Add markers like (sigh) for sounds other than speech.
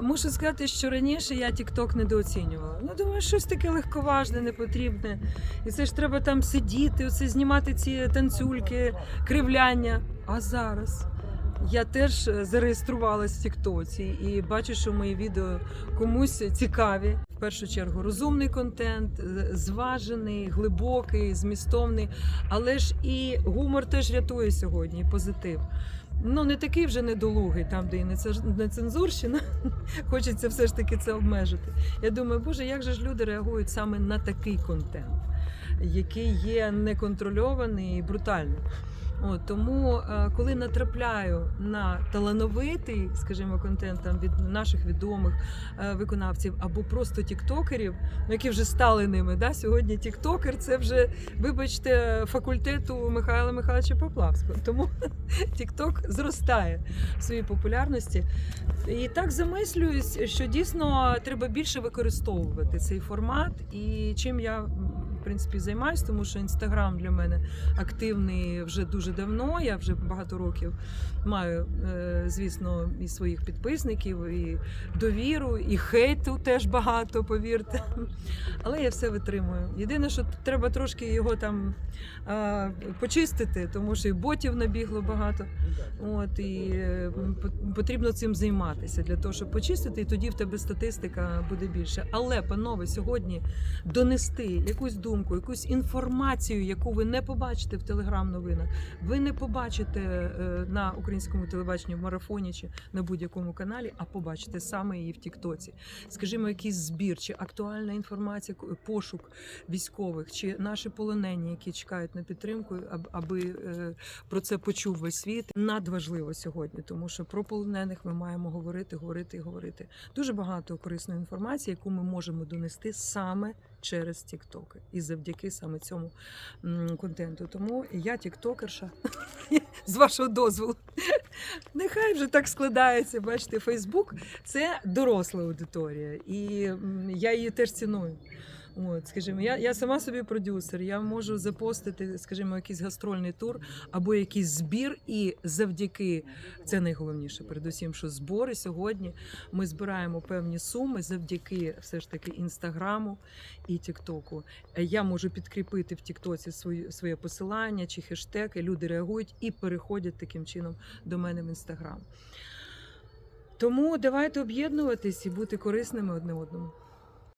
Мушу сказати, що раніше я TikTok недооцінювала. Ну, думаю, щось таке легковажне, непотрібне. І це ж треба там сидіти, оце знімати ці танцюльки, кривляння. А зараз я теж е, зареєструвалась в Тіктоці і бачу, що мої відео комусь цікаві. В першу чергу розумний контент, е, зважений, глибокий, змістовний, але ж і гумор теж рятує сьогодні, і позитив. Ну, не такий вже недолугий, там, де і неценз- нецензурщина. (laughs) Хочеться все ж таки це обмежити. Я думаю, боже, як же ж люди реагують саме на такий контент, який є неконтрольований і брутальний. От, тому, е, коли натрапляю на талановитий, скажімо, контент там від наших відомих е, виконавців або просто тіктокерів, ну, які вже стали ними. Да? Сьогодні тіктокер це вже, вибачте, факультету Михайла Михайловича Поплавського. Тому (laughs) тікток зростає в своїй популярності. І так замислююсь, що дійсно треба більше використовувати цей формат. І чим я в принципі займаюся, тому що інстаграм для мене активний вже дуже давно. Я вже багато років маю, е, звісно, і своїх підписників, і довіру, і хейту теж багато, повірте. Але я все витримую. Єдине, що треба трошки його там почистити, тому що і ботів набігло багато. От і е, потрібно цим займатися для того, щоб почистити, і тоді в тебе статистика буде більше. Але, панове, сьогодні донести якусь думку, якусь інформацію, яку ви не побачите в телеграм-новинах, ви не побачите е, на українському телебаченні в марафоні чи на будь-якому каналі, а побачите саме її в Тіктоці. Скажімо, якийсь збір чи актуальна інформація, пошук військових, чи наші полонені, які чекають на підтримку, аб- аби е, про це почув весь світ. Надважливо сьогодні, тому що про полонених ми маємо говорити, говорити і говорити. Дуже багато корисної інформації, яку ми можемо донести саме через тіктоки і завдяки саме цьому контенту. Тому я тіктокерша (laughs) з вашого дозволу. Нехай вже так складається. Бачите, Фейсбук це доросла аудиторія, і я її теж ціную. От, скажімо, я, я сама собі продюсер, я можу запостити, скажімо, якийсь гастрольний тур або якийсь збір, і завдяки це найголовніше, передусім, що збори сьогодні ми збираємо певні суми завдяки все ж таки інстаграму і Тіктоку. Я можу підкріпити в Тіктоці свої, своє посилання чи хештеги. Люди реагують і переходять таким чином до мене в інстаграм. Тому давайте об'єднуватись і бути корисними одне одному.